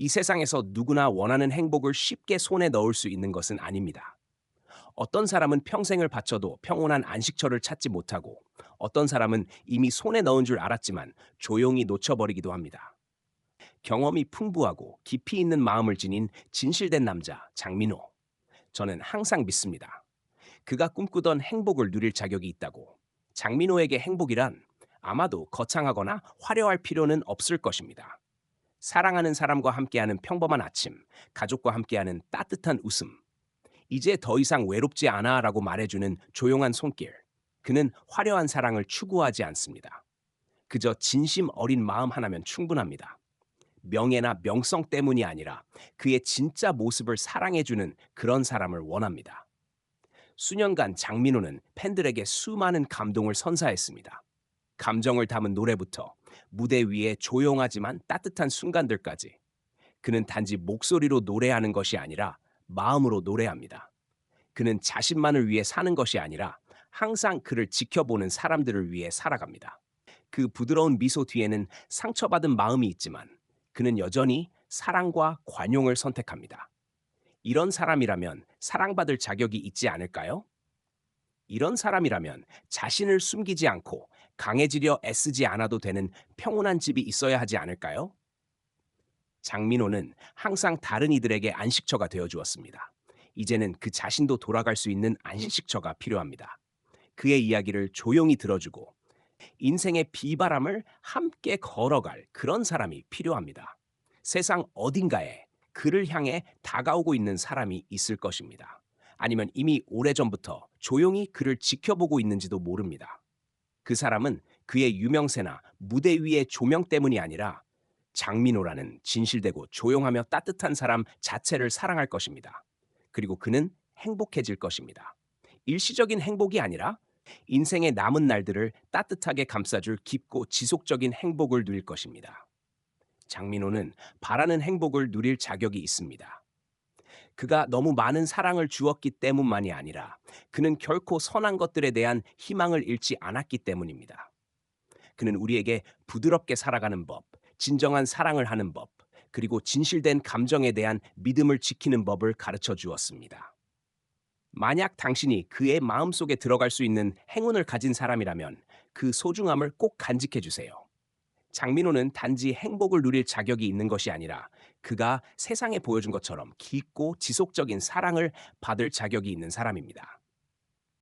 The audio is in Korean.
이 세상에서 누구나 원하는 행복을 쉽게 손에 넣을 수 있는 것은 아닙니다. 어떤 사람은 평생을 바쳐도 평온한 안식처를 찾지 못하고 어떤 사람은 이미 손에 넣은 줄 알았지만 조용히 놓쳐버리기도 합니다. 경험이 풍부하고 깊이 있는 마음을 지닌 진실된 남자 장민호. 저는 항상 믿습니다. 그가 꿈꾸던 행복을 누릴 자격이 있다고. 장민호에게 행복이란 아마도 거창하거나 화려할 필요는 없을 것입니다. 사랑하는 사람과 함께하는 평범한 아침, 가족과 함께하는 따뜻한 웃음. 이제 더 이상 외롭지 않아 라고 말해주는 조용한 손길. 그는 화려한 사랑을 추구하지 않습니다. 그저 진심 어린 마음 하나면 충분합니다. 명예나 명성 때문이 아니라 그의 진짜 모습을 사랑해주는 그런 사람을 원합니다. 수년간 장민호는 팬들에게 수많은 감동을 선사했습니다. 감정을 담은 노래부터 무대 위에 조용하지만 따뜻한 순간들까지 그는 단지 목소리로 노래하는 것이 아니라 마음으로 노래합니다. 그는 자신만을 위해 사는 것이 아니라 항상 그를 지켜보는 사람들을 위해 살아갑니다. 그 부드러운 미소 뒤에는 상처받은 마음이 있지만 그는 여전히 사랑과 관용을 선택합니다. 이런 사람이라면 사랑받을 자격이 있지 않을까요? 이런 사람이라면 자신을 숨기지 않고 강해지려 애쓰지 않아도 되는 평온한 집이 있어야 하지 않을까요? 장민호는 항상 다른 이들에게 안식처가 되어 주었습니다. 이제는 그 자신도 돌아갈 수 있는 안식처가 필요합니다. 그의 이야기를 조용히 들어주고 인생의 비바람을 함께 걸어갈 그런 사람이 필요합니다. 세상 어딘가에 그를 향해 다가오고 있는 사람이 있을 것입니다. 아니면 이미 오래전부터 조용히 그를 지켜보고 있는지도 모릅니다. 그 사람은 그의 유명세나 무대 위의 조명 때문이 아니라 장민호라는 진실되고 조용하며 따뜻한 사람 자체를 사랑할 것입니다. 그리고 그는 행복해질 것입니다. 일시적인 행복이 아니라 인생의 남은 날들을 따뜻하게 감싸줄 깊고 지속적인 행복을 누릴 것입니다. 장민호는 바라는 행복을 누릴 자격이 있습니다. 그가 너무 많은 사랑을 주었기 때문만이 아니라 그는 결코 선한 것들에 대한 희망을 잃지 않았기 때문입니다. 그는 우리에게 부드럽게 살아가는 법, 진정한 사랑을 하는 법, 그리고 진실된 감정에 대한 믿음을 지키는 법을 가르쳐 주었습니다. 만약 당신이 그의 마음속에 들어갈 수 있는 행운을 가진 사람이라면 그 소중함을 꼭 간직해 주세요. 장민호는 단지 행복을 누릴 자격이 있는 것이 아니라 그가 세상에 보여준 것처럼 깊고 지속적인 사랑을 받을 자격이 있는 사람입니다.